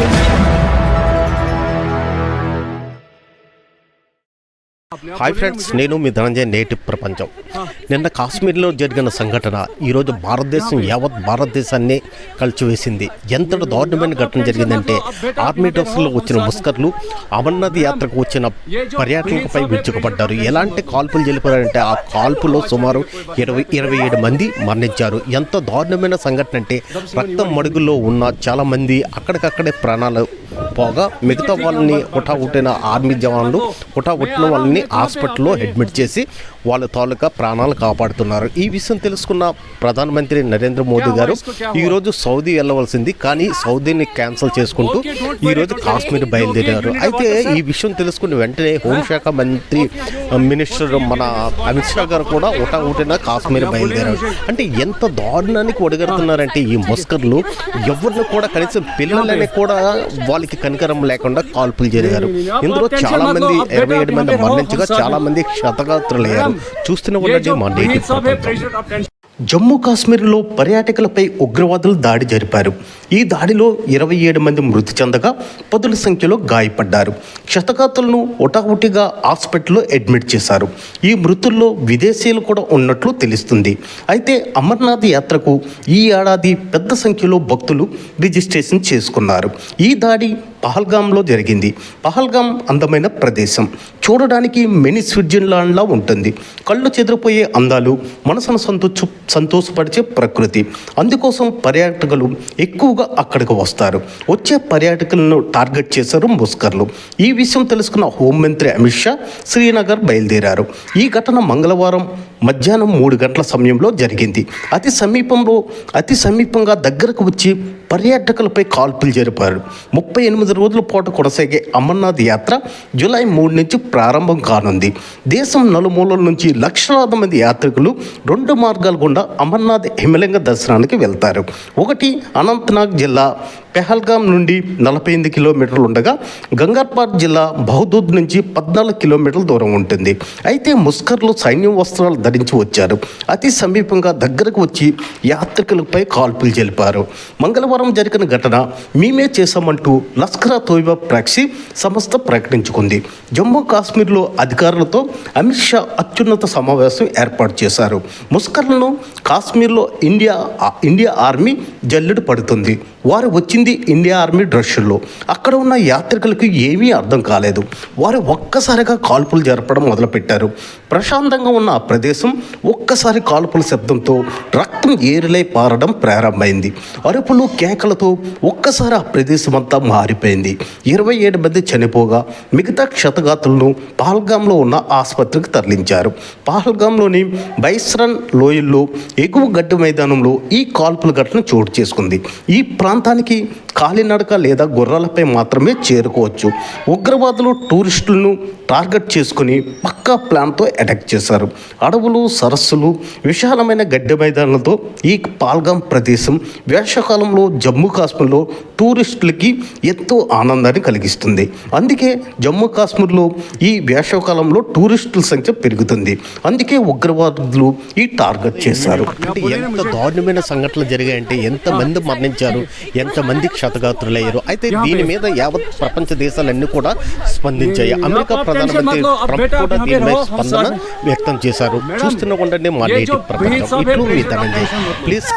Thank you. Hi friends నేను మీ ధనంజయ్ నేటి ప్రపంచం నిన్న కాశ్మీర్లో జరిగిన సంఘటన ఈరోజు భారతదేశం యావత్ భారతదేశాన్ని కలిచివేసింది ఎంతటి దారుణమైన ఘటన జరిగిందంటే ఆర్మీ డ్రెస్లో వచ్చిన ముస్కర్లు అమర్నాథ్ యాత్రకు వచ్చిన పర్యాటకులపై విరుచుకుపడ్డారు ఎలాంటి కాల్పులు జరిపారంటే ఆ కాల్పులో సుమారు ఇరవై ఇరవై ఏడు మంది మరణించారు. ఎంత దారుణమైన సంఘటన అంటే రక్తం మడుగులో ఉన్న చాలా మంది అక్కడికక్కడే ప్రాణాలు పోగా మిగతా వాళ్ళని హుటా ఉట్టిన ఆర్మీ జవాన్లు హుటా ఉట్టిన వాళ్ళని హాస్పిటల్లో అడ్మిట్ చేసి వాళ్ళ తాలూకా ప్రాణాలు కాపాడుతున్నారు. ఈ విషయం తెలుసుకున్న ప్రధానమంత్రి నరేంద్ర మోదీ గారు ఈరోజు సౌదీ వెళ్ళవలసింది కానీ సౌదీని క్యాన్సిల్ చేసుకుంటూ ఈరోజు కాశ్మీర్ బయలుదేరారు. అయితే ఈ విషయం తెలుసుకున్న వెంటనే హోంశాఖ మంత్రి మినిస్టర్ మన అమిత్ షా గారు కూడా ఉటిన కాశ్మీర్ బయలుదేరారు. అంటే ఎంత దారుణానికి ఒడిగడుతున్నారంటే ఈ ముస్కర్లు ఎవరిని కూడా కనీసం పిల్లలని కూడా వాళ్ళకి కనికరం లేకుండా కాల్పులు జరిగారు. ఇందులో చాలా మంది ఇరవై ఏడు మంది మరణించగా చాలా మంది క్షతగాత్రులయ్యారు. చూస్తూనే ఉండండి మా నేటి ప్రపంచం. జమ్మూ కాశ్మీర్లో పర్యాటకులపై ఉగ్రవాదులు దాడి జరిపారు. ఈ దాడిలో ఇరవై ఏడు మంది మృతి చెందగా పదుల సంఖ్యలో గాయపడ్డారు. క్షతగాతులను ఒటావుటిగా హాస్పిటల్లో అడ్మిట్ చేశారు. ఈ మృతుల్లో విదేశీయులు కూడా ఉన్నట్లు తెలుస్తుంది. అయితే అమర్నాథ్ యాత్రకు ఈ ఏడాది పెద్ద సంఖ్యలో భక్తులు రిజిస్ట్రేషన్ చేసుకున్నారు. ఈ దాడి పహల్గాంలో జరిగింది. పహల్గామ్ అందమైన ప్రదేశం. చూడడానికి మినీ స్విట్జర్లాండ్లా ఉంటుంది. కళ్ళు చెదిరిపోయే అందాలు మనసును సంతోష సంతోషపరిచే ప్రకృతి. అందుకోసం పర్యాటకులు ఎక్కువగా అక్కడికి వస్తారు. వచ్చే పర్యాటకులను టార్గెట్ చేశారు ముస్కర్లు. ఈ విషయం తెలుసుకున్న హోంమంత్రి అమిత్ షా శ్రీనగర్ బయలుదేరారు. ఈ ఘటన మంగళవారం మధ్యాహ్నం మూడు గంటల సమయంలో జరిగింది. అతి సమీపంలో అతి సమీపంగా దగ్గరకు వచ్చి పర్యాటకులపై కాల్పులు జరిపారు. ముప్పై ఎనిమిది రోజుల పాటు కొనసాగే అమర్నాథ్ యాత్ర జూలై మూడు నుంచి ప్రారంభం కానుంది. దేశం నలుమూలల నుంచి లక్షలాది మంది యాత్రికులు రెండు మార్గాల గుండా అమర్నాథ్ హిమలింగ దర్శనానికి వెళ్తారు. ఒకటి అనంతనాగ్ జిల్లా పెహల్గాం నుండి నలభై ఎనిమిది కిలోమీటర్లు ఉండగా గంగార్పాట్ జిల్లా బహదూద్ నుంచి పద్నాలుగు కిలోమీటర్ల దూరం ఉంటుంది. అయితే ముస్కర్లు సైన్యం వస్త్రాలు ధరించి వచ్చారు. అతి సమీపంగా దగ్గరకు వచ్చి యాత్రికులపై కాల్పులు జరిపారు. మంగళవారం జరిగిన ఘటన మేమే చేశామంటూ లష్కరా తోయిబా ప్రాక్సీ సంస్థ ప్రకటించుకుంది. జమ్మూ కాశ్మీర్లో అధికారులతో అమిత్ షా అత్యున్నత సమావేశం ఏర్పాటు చేశారు. ముస్కర్లను కాశ్మీర్లో ఇండియా ఇండియా ఆర్మీ జల్లెడు పడుతుంది. వారు వచ్చింది ఇండియా ఆర్మీ డ్రెస్సుల్లో అక్కడ ఉన్న యాత్రికులకు ఏమీ అర్థం కాలేదు. వారు ఒక్కసారిగా కాల్పులు జరపడం మొదలుపెట్టారు. ప్రశాంతంగా ఉన్న ఆ ప్రదేశం ఒక్కసారి కాల్పుల శబ్దంతో రక్తం ఏరులై పారడం ప్రారంభమైంది. అరుపులు కేకలతో ఒక్కసారి ఆ ప్రదేశం అంతా మారిపోయింది. ఇరవై ఏడు మంది చనిపోగా మిగతా క్షతగాతులను పహల్గాంలో ఉన్న ఆసుపత్రికి తరలించారు. పహల్గాంలోని బైస్రన్ లోయల్లో ఎగువ గడ్డి మైదానంలో ఈ కాల్పుల ఘటన చోటు చేసుకుంది. ఈ ప్రాంతానికి కాలినడక లేదా గుర్రాలపై మాత్రమే చేరుకోవచ్చు. ఉగ్రవాదులు టూరిస్టులను టార్గెట్ చేసుకుని పక్కా ప్లాన్తో అటాక్ చేశారు. అడవులు సరస్సులు విశాలమైన గడ్డి మైదానాలతో ఈ పాల్గాం ప్రదేశం వేసవకాలంలో జమ్మూ కాశ్మీర్లో టూరిస్టులకి ఎంతో ఆనందాన్ని కలిగిస్తుంది. అందుకే జమ్మూ కాశ్మీర్లో ఈ వేసవకాలంలో టూరిస్టుల సంఖ్య పెరుగుతుంది. అందుకే ఉగ్రవాదులు ఈ టార్గెట్ చేశారు. అంటే ఎంత దారుణమైన సంఘటనలు జరిగాయంటే ఎంతమంది మరణించారు ఎంతమంది క్షతగాత్రులయ్యారు. అయితే దీని మీద యావత్ ప్రపంచ దేశాలన్నీ కూడా స్పందించాయి. అమెరికా ప్రధానమంత్రి ట్రంప్ కూడా దీనిపై స్పందన వ్యక్తం చేశారు. చూస్తున్న ఉండండి మా నేటి ప్రపంచం. ఇట్లు మీ ధనంజయ్. ప్లీజ్.